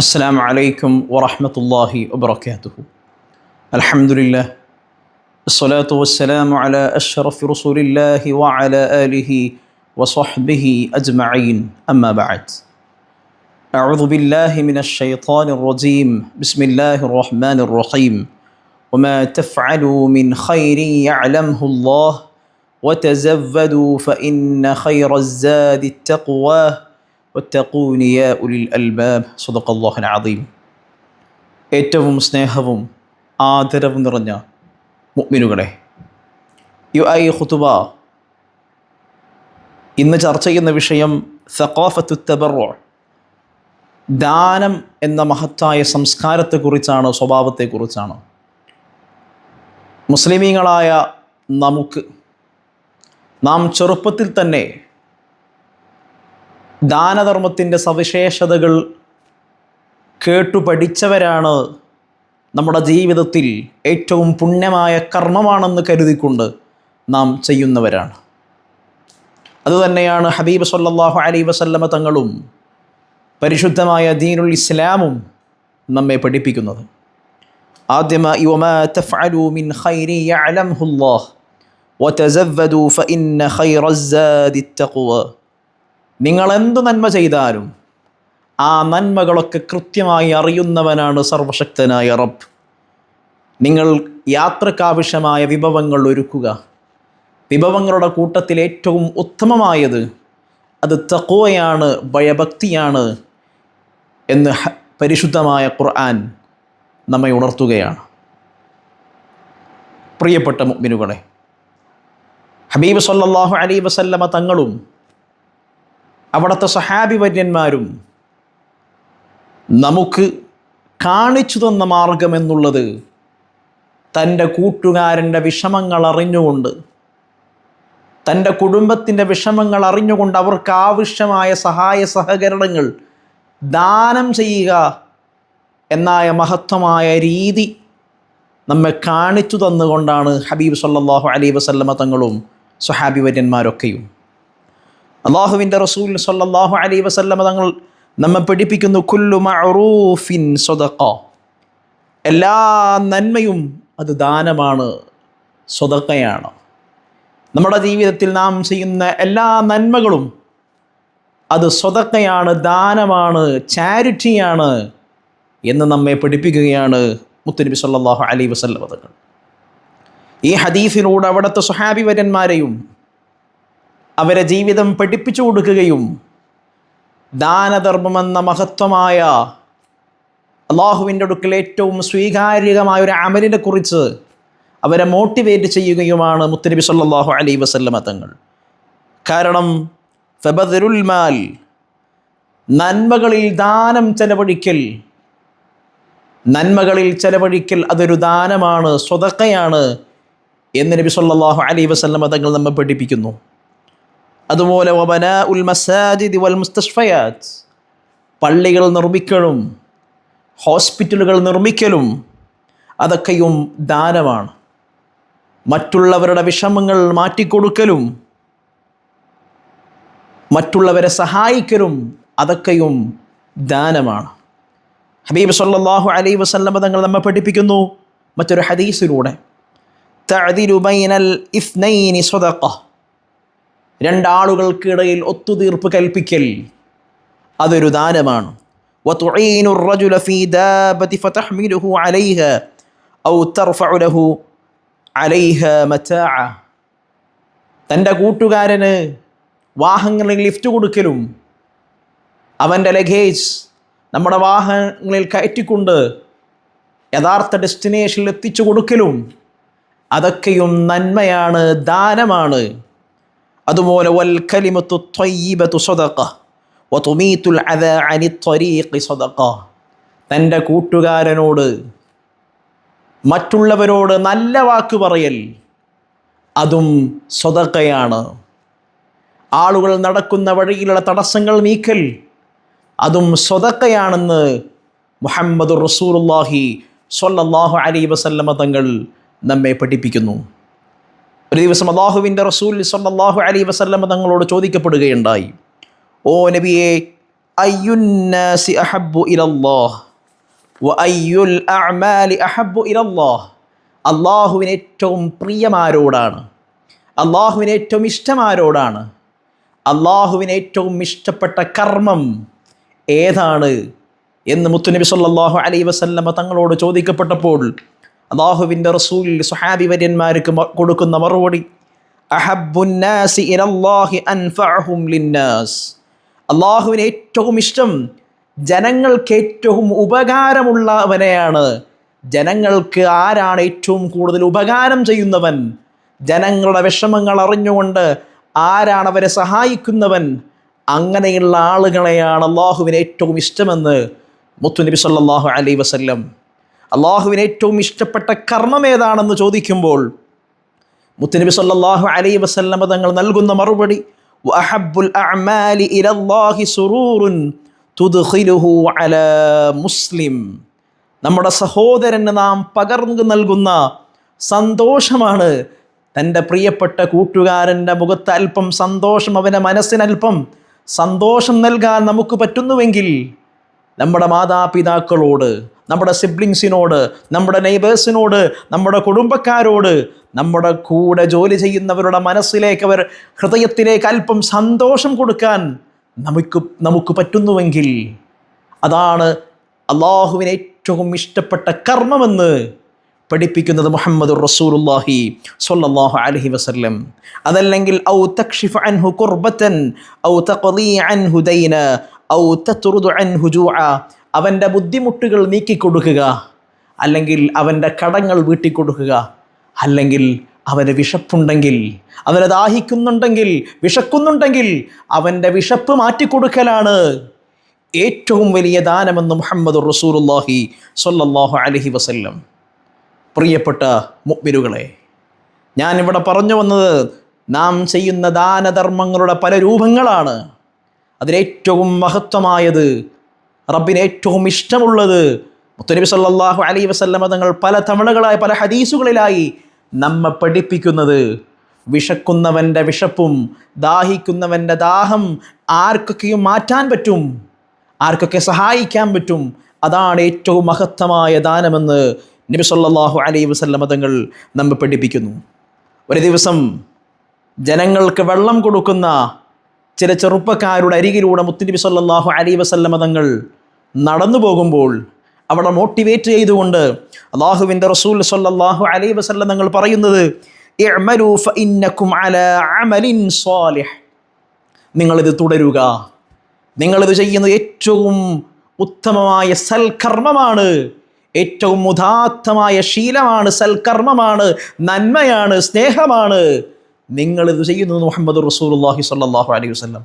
السلام عليكم ورحمة الله وبركاته. الحمد لله. الصلاة والسلام على أشرف رسول الله وعلى آله وصحبه أجمعين. أما بعد. أعوذ بالله من الشيطان الرجيم. بسم الله الرحمن الرحيم. وما تفعلوا من خير يعلمه الله وتزودوا فإن خير الزاد التقوى. ഒറ്റക്കൂനി ഏറ്റവും സ്നേഹവും ആദരവും നിറഞ്ഞ മുഗ്മിനുകളെ യു ഐ ഹുതുബ ഇന്ന് ചർച്ച ചെയ്യുന്ന വിഷയം സഖാഫത്തു തബറോ ദാനം എന്ന മഹത്തായ സംസ്കാരത്തെക്കുറിച്ചാണ് സ്വഭാവത്തെക്കുറിച്ചാണ്. മുസ്ലിമീങ്ങളായ നമുക്ക് നാം ചെറുപ്പത്തിൽ തന്നെ ദാനധർമ്മത്തിന്റെ സവിശേഷതകൾ കേട്ടു പഠിച്ചവരാണ് നമ്മുടെ ജീവിതത്തിൽ ഏറ്റവും പുണ്യമായ കർമ്മമാണെന്ന് കരുതിക്കൊണ്ട് നാം ചെയ്യുന്നവരാണ്. അതുതന്നെയാണ് ഹബീബ് സല്ലാഹു അലൈ വസല്ലമ തങ്ങളും പരിശുദ്ധമായ ദീനുൽ ഇസ്ലാമും നമ്മെ പഠിപ്പിക്കുന്നത്. ആദ്യമായി നിങ്ങൾ നന്മ ചെയ്താലും ആ നന്മകളൊക്കെ കൃത്യമായി അറിയുന്നവനാണ് സർവശക്തനായ റബ്ബ്. നിങ്ങൾ യാത്രക്കാവശ്യമായ വിഭവങ്ങൾ ഒരുക്കുക. വിഭവങ്ങളുടെ കൂട്ടത്തിൽ ഏറ്റവും ഉത്തമമായത് അത് തക്കോയാണ് ഭയഭക്തിയാണ് എന്ന് പരിശുദ്ധമായ ഖുർആൻ നമ്മെ ഉണർത്തുകയാണ്. പ്രിയപ്പെട്ട മുഗ്മിനുകളെ ഹബീബ് സല്ലാഹു അലൈഹി വസല്ലമ തങ്ങളും അവിടുത്തെ സഹാബി വര്യന്മാരും നമുക്ക് കാണിച്ചു തന്ന മാർഗമെന്നുള്ളത് തന്റെ കൂട്ടുകാരന്റെ വിഷമങ്ങൾ അറിഞ്ഞുകൊണ്ട് തന്റെ കുടുംബത്തിന്റെ വിഷമങ്ങൾ അറിഞ്ഞുകൊണ്ട് അവർക്ക് ആവശ്യമായ സഹായ സഹകരണങ്ങൾ ദാനം ചെയ്യുക എന്നായ മഹത്വമായ രീതി നമ്മെ കാണിച്ചു തന്നുകൊണ്ടാണ് ഹബീബ് സല്ലാഹു അലൈഹി വസല്ലമ തങ്ങളും സുഹാബി വര്യന്മാരൊക്കെയും. അള്ളാഹുവിന്റെ റസൂൽ സല്ലല്ലാഹു അലൈ വസല്ലമ തങ്ങൾ നമ്മെ പഠിപ്പിക്കുന്നു കുല്ലു മറൂഫിൻ സ്വതക്ക എല്ലാ നന്മയും അത് ദാനമാണ് സ്വതക്കയാണ് നമ്മുടെ ജീവിതത്തിൽ നാം ചെയ്യുന്ന എല്ലാ നന്മകളും അത് സ്വതക്കയാണ് ദാനമാണ് ചാരിറ്റിയാണ് എന്ന് നമ്മെ പഠിപ്പിക്കുകയാണ് മുത്തുനബി സല്ലാഹു അലൈ വസല്ലമ തങ്ങൾ. ഈ ഹദീഫിലൂടെ അവിടുത്തെ സുഹാബി വര്യന്മാരെയും അവരെ ജീവിതം പഠിപ്പിച്ചു കൊടുക്കുകയും ദാനധർമ്മമെന്ന മഹത്വമായ അള്ളാഹുവിന്റെ അടുക്കൽ ഏറ്റവും സ്വീകാര്യമായ ഒരു അമലിനെ കുറിച്ച് അവരെ മോട്ടിവേറ്റ് ചെയ്യുകയുമാണ് മുത്തനബി സല്ലാഹു അലൈ വസല്ലമ തങ്ങൾ. കാരണം ഫെബദരുൽമാൽ മാൽ നന്മകളിൽ ദാനം ചെലവഴിക്കൽ നന്മകളിൽ ചെലവഴിക്കൽ അതൊരു ദാനമാണ് സ്വതക്കയാണ് എന്ന് നബി സല്ലാഹു അലൈ വസല്ലമ തങ്ങൾ നമ്മെ പഠിപ്പിക്കുന്നു. അതുപോലെ വബന ഉൽ മസാജിദ് വൽ മുസ്തഷ്ഫയാത് പള്ളികൾ നിർമ്മിക്കലും ഹോസ്പിറ്റലുകൾ നിർമ്മിക്കലും അതൊക്കെയും ദാനമാണ്. മറ്റുള്ളവരുടെ വിഷമങ്ങൾ മാറ്റിക്കൊടുക്കലും മറ്റുള്ളവരെ സഹായിക്കലും അതൊക്കെയും ദാനമാണ്. ഹബീബ് സല്ലാഹു അലൈ വസല്ലമ തങ്ങൾ നമ്മെ പഠിപ്പിക്കുന്നു മറ്റൊരു ഹദീസിലൂടെ. തഅദിലു ബൈനൽ ഇസ്നൈനി സ്വതഖ രണ്ടാളുകൾക്കിടയിൽ ഒത്തുതീർപ്പ് കൽപ്പിക്കൽ അതൊരു ദാനമാണ്. തന്റെ കൂട്ടുകാരന് വാഹനങ്ങളിൽ ലിഫ്റ്റ് കൊടുക്കലും അവന്റെ ലഗേജ് നമ്മുടെ വാഹനങ്ങളിൽ കയറ്റിക്കൊണ്ട് യഥാർത്ഥ ഡെസ്റ്റിനേഷനിൽ എത്തിച്ചു കൊടുക്കലും അതൊക്കെയും നന്മയാണ് ദാനമാണ്. അതുപോലെ വൽ തന്റെ കൂട്ടുകാരനോട് മറ്റുള്ളവരോട് നല്ല വാക്ക് പറയൽ അതും സ്വതക്കയാണ് ആളുകൾ നടക്കുന്ന വഴിയിലുള്ള തടസ്സങ്ങൾ നീക്കൽ അതും സ്വതക്കയാണെന്ന് മുഹമ്മദ് റസൂലുള്ളാഹി സ്വല്ലല്ലാഹു അലൈഹി വസല്ലമ തങ്ങൾ നമ്മെ പഠിപ്പിക്കുന്നു. ഒരു ദിവസം അള്ളാഹുവിന്റെ റസൂൽ സല്ലല്ലാഹു അലൈഹി വസല്ലം തങ്ങളോട് ചോദിക്കപ്പെടുകയുണ്ടായി. ഓ നബിയെ അഹബ്ബു വ അഹബ്ബു അള്ളാഹുവിന് ഏറ്റവും പ്രിയമാരോടാണ്. അള്ളാഹുവിന് ഏറ്റവും ഇഷ്ടമാരോടാണ്. അള്ളാഹുവിന് ഏറ്റവും ഇഷ്ടപ്പെട്ട കർമ്മം ഏതാണ്? എന്ന് മുത്തുനബി സല്ലാഹു അലൈ വസല്ലമ തങ്ങളോട് ചോദിക്കപ്പെട്ടപ്പോൾ അള്ളാഹുവിന്റെ റസൂൽ സുഹാബി വര്യന്മാർക്ക് കൊടുക്കുന്ന മറുപടി അൻഫഅഹും ലിന്നാസ്. അള്ളാഹുവിന് ഏറ്റവും ഇഷ്ടം ജനങ്ങൾക്ക് ഏറ്റവും ഉപകാരമുള്ളവനെയാണ്. ജനങ്ങൾക്ക് ആരാണ് ഏറ്റവും കൂടുതൽ ഉപകാരം ചെയ്യുന്നവൻ? ജനങ്ങളുടെ വിഷമങ്ങൾ അറിഞ്ഞുകൊണ്ട് ആരാണ് അവരെ സഹായിക്കുന്നവൻ? അങ്ങനെയുള്ള ആളുകളെയാണ് അള്ളാഹുവിന് ഏറ്റവും ഇഷ്ടമെന്ന് മുത്തുനബി സല്ലാഹു അലൈ വസല്ലം അള്ളാഹുവിന് ഏറ്റവും ഇഷ്ടപ്പെട്ട കർമ്മം ഏതാണെന്ന് ചോദിക്കുമ്പോൾ മുത്തനബി സല്ലാഹു അലൈ വസല്ലമ തങ്ങൾ നൽകുന്ന മറുപടി അഅമാലി തുദ്ഖിലുഹു മുസ്ലിം. നമ്മുടെ സഹോദരന് നാം പകർന്നു നൽകുന്ന സന്തോഷമാണ് തന്റെ പ്രിയപ്പെട്ട കൂട്ടുകാരന്റെ മുഖത്ത് അല്പം സന്തോഷം അവന്റെ മനസ്സിനല്പം സന്തോഷം നൽകാൻ നമുക്ക് പറ്റുന്നുവെങ്കിൽ നമ്മുടെ മാതാപിതാക്കളോട് നമ്മുടെ സിബ്ലിങ്സിനോട് നമ്മുടെ നെയ്ബേഴ്സിനോട് നമ്മുടെ കുടുംബക്കാരോട് നമ്മുടെ കൂടെ ജോലി ചെയ്യുന്നവരുടെ മനസ്സിലേക്ക് അവർ ഹൃദയത്തിലേക്ക് അല്പം സന്തോഷം കൊടുക്കാൻ നമുക്ക് നമുക്ക് പറ്റുന്നുവെങ്കിൽ അതാണ് അള്ളാഹുവിന് ഏറ്റവും ഇഷ്ടപ്പെട്ട കർമ്മമെന്ന് പഠിപ്പിക്കുന്നത് മുഹമ്മദ് റസൂലുള്ളാഹി സൊല്ലാഹു അലഹി വസല്ലം. അതല്ലെങ്കിൽ ഔ തക്ഷിഫ് അൻഹു കുർബത്തൻ ഔ തഖ്ലി അൻഹു ദൈന ഔ അവന്റെ ബുദ്ധിമുട്ടുകൾ നീക്കിക്കൊടുക്കുക. അല്ലെങ്കിൽ അവന്റെ കടങ്ങൾ വീട്ടിക്കൊടുക്കുക. അല്ലെങ്കിൽ അവന് വിശപ്പുണ്ടെങ്കിൽ അവന് ദാഹിക്കുന്നുണ്ടെങ്കിൽ വിശക്കുന്നുണ്ടെങ്കിൽ അവന്റെ വിശപ്പ് മാറ്റിക്കൊടുക്കലാണ്. ഏറ്റവും വലിയ ദാനമെന്ന് മുഹമ്മദ് റസൂലുള്ളാഹി സൊല്ലാഹു അലഹി വസല്ലം. പ്രിയപ്പെട്ട മുഗ്മിനുകളെ ഞാനിവിടെ പറഞ്ഞു വന്നത് നാം ചെയ്യുന്ന ദാനധർമ്മങ്ങളുടെ പല രൂപങ്ങളാണ്. അതിലേറ്റവും മഹത്വമായത് റബ്ബിന് ഏറ്റവും ഇഷ്ടമുള്ളത്. മുത്തനബി സല്ലാഹു അലൈ വസല്ലമ തങ്ങൾ പല തവണകളായി പല ഹദീസുകളിലായി നമ്മെ പഠിപ്പിക്കുന്നത്. വിശക്കുന്നവന്റെ വിശപ്പും ദാഹിക്കുന്നവന്റെ ദാഹം ആർക്കൊക്കെയും മാറ്റാൻ പറ്റും ആർക്കൊക്കെ സഹായിക്കാൻ പറ്റും. അതാണ് ഏറ്റവും മഹത്തമായ ദാനമെന്ന് നബി സല്ലാഹു അലൈ വസല്ലമ തങ്ങൾ നമ്മെ പഠിപ്പിക്കുന്നു. ഒരു ദിവസം ജനങ്ങൾക്ക് വെള്ളം കൊടുക്കുന്ന ചില ചെറുപ്പക്കാരുടെ അരികിലൂടെ മുത്തുനബി സല്ലല്ലാഹു അലൈഹി വസല്ലമ തങ്ങൾ നടന്നു പോകുമ്പോൾ അവിടെ മോട്ടിവേറ്റ് ചെയ്തുകൊണ്ട് അള്ളാഹുവിന്റെ റസൂൽ സല്ലല്ലാഹു അലൈഹി വസല്ലം തങ്ങൾ പറയുന്നത് അലാ നിങ്ങളിത് തുടരുക. നിങ്ങളിത് ചെയ്യുന്ന ഏറ്റവും ഉത്തമമായ സൽക്കർമ്മമാണ് ഏറ്റവും ഉദാത്തമായ ശീലമാണ് സൽക്കർമ്മമാണ് നന്മയാണ് സ്നേഹമാണ്. നിങ്ങളിത് ചെയ്യുന്നു മുഹമ്മദ് റസൂലുള്ളാഹി സ്വല്ലല്ലാഹു അലൈഹി വസല്ലം.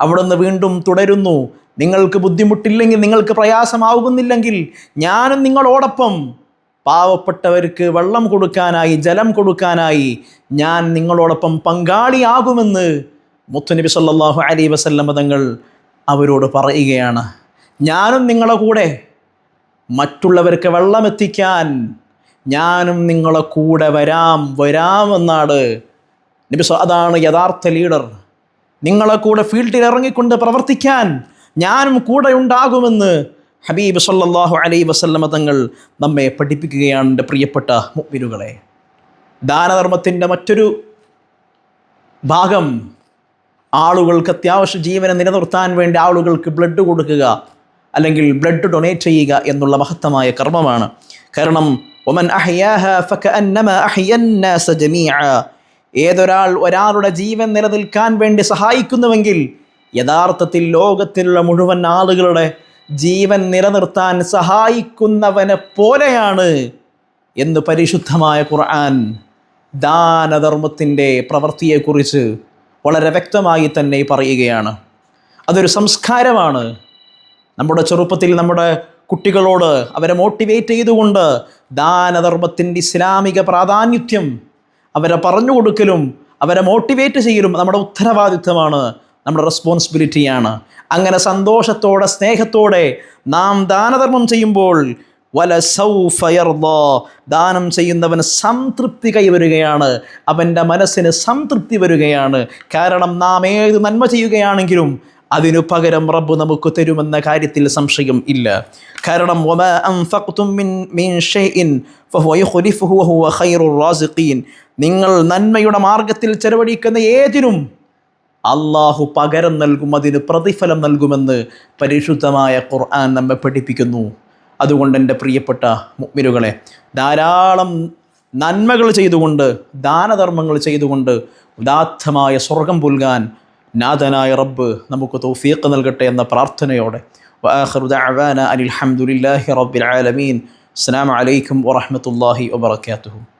അവിടുന്ന് വീണ്ടും തുടരുന്നു. നിങ്ങൾക്ക് ബുദ്ധിമുട്ടില്ലെങ്കിൽ നിങ്ങൾക്ക് പ്രയാസമാകുന്നില്ലെങ്കിൽ ഞാനും നിങ്ങളോടൊപ്പം പാവപ്പെട്ടവർക്ക് വെള്ളം കൊടുക്കാനായി ജലം കൊടുക്കാനായി ഞാൻ നിങ്ങളോടൊപ്പം പങ്കാളിയാകുമെന്ന് മുത്തുനബി സല്ലാഹു അലൈഹി വസല്ലമ തങ്ങൾ അവരോട് പറയുകയാണ്. ഞാനും നിങ്ങളെ കൂടെ മറ്റുള്ളവർക്ക് വെള്ളമെത്തിക്കാൻ ഞാനും നിങ്ങളെ കൂടെ വരാം വരാമെന്നാണ് നബി സ- അതാണ് യഥാർത്ഥ ലീഡർ. നിങ്ങളെ കൂടെ ഫീൽഡിൽ ഇറങ്ങിക്കൊണ്ട് പ്രവർത്തിക്കാൻ ഞാനും കൂടെ ഉണ്ടാകുമെന്ന് ഹബീബ് സല്ലാഹു അലൈ വസല്ലമ തങ്ങൾ നമ്മെ പഠിപ്പിക്കുകയാണ് എന്റെ പ്രിയപ്പെട്ട മുഅ്മിനുകളെ. ദാനധർമ്മത്തിന്റെ മറ്റൊരു ഭാഗം ആളുകൾക്ക് അത്യാവശ്യ ജീവനെ നിലനിർത്താൻ വേണ്ടി ആളുകൾക്ക് ബ്ലഡ് കൊടുക്കുക അല്ലെങ്കിൽ ബ്ലഡ് ഡൊണേറ്റ് ചെയ്യുക എന്നുള്ള മഹത്തമായ കർമ്മമാണ്. കാരണം ഒമൻ അഹ്യാഹ ഫകഅന്നമ അഹ്യന്നാസ ജമീഅ ഏതൊരാൾ ഒരാളുടെ ജീവൻ നിലനിൽക്കാൻ വേണ്ടി സഹായിക്കുന്നുവെങ്കിൽ യഥാർത്ഥത്തിൽ ലോകത്തിലുള്ള മുഴുവൻ ആളുകളുടെ ജീവൻ നിലനിർത്താൻ സഹായിക്കുന്നവനെ പോലെയാണ് എന്ന് പരിശുദ്ധമായ ഖുർആൻ ദാനധർമ്മത്തിന്റെ പ്രവൃത്തിയെക്കുറിച്ച് വളരെ വ്യക്തമായി തന്നെ പറയുകയാണ്. അതൊരു സംസ്കാരമാണ്. നമ്മുടെ ചെറുപ്പത്തിൽ നമ്മുടെ കുട്ടികളോട് അവരെ മോട്ടിവേറ്റ് ചെയ്തുകൊണ്ട് ദാനധർമ്മത്തിന്റെ ഇസ്ലാമിക പ്രാധാന്യത്യം അവരെ പറഞ്ഞു കൊടുക്കലും അവരെ മോട്ടിവേറ്റ് ചെയ്യലും നമ്മുടെ ഉത്തരവാദിത്വമാണ് നമ്മുടെ റെസ്പോൺസിബിലിറ്റിയാണ് അങ്ങനെ സന്തോഷത്തോടെ സ്നേഹത്തോടെ നാം ദാനധർമ്മം ചെയ്യുമ്പോൾ വല സൗഫയർദോ ദാനം ചെയ്യുന്നവന് സംതൃപ്തി കൈവരുകയാണ് അവന്റെ മനസ്സിന് സംതൃപ്തി വരികയാണ്. കാരണം നാം ഏത് നന്മ ചെയ്യുകയാണെങ്കിലും അതിനു പകരം റബ്ബ് നമുക്ക് തരുമെന്ന കാര്യത്തിൽ സംശയം ഇല്ല. കാരണം മിൻ ഷൈഇൻ വഹുവ റാസിഖീൻ. നിങ്ങൾ നന്മയുടെ മാർഗത്തിൽ ചെലവഴിക്കുന്ന ഏതിനും അള്ളാഹു പകരം നൽകും അതിന് പ്രതിഫലം നൽകുമെന്ന് പരിശുദ്ധമായ ഖുർആൻ നമ്മെ പഠിപ്പിക്കുന്നു. അതുകൊണ്ട് എന്റെ പ്രിയപ്പെട്ട മുഗ്മിനുകളെ ധാരാളം നന്മകൾ ചെയ്തുകൊണ്ട് ദാനധർമ്മങ്ങൾ ചെയ്തുകൊണ്ട് ഉദാത്തമായ സ്വർഗം പുൽകാൻ നാഥനായ റബ്ബ് നമുക്ക് തൗഫീഖ് നൽകട്ടെ എന്ന പ്രാർത്ഥനയോടെ. അനിൽഹമുല്ലാഹി റബ്ബിൽ ആലമീൻ. അസ്സാം വലൈക്കും വറഹമത്തല്ലാഹി വാത്തു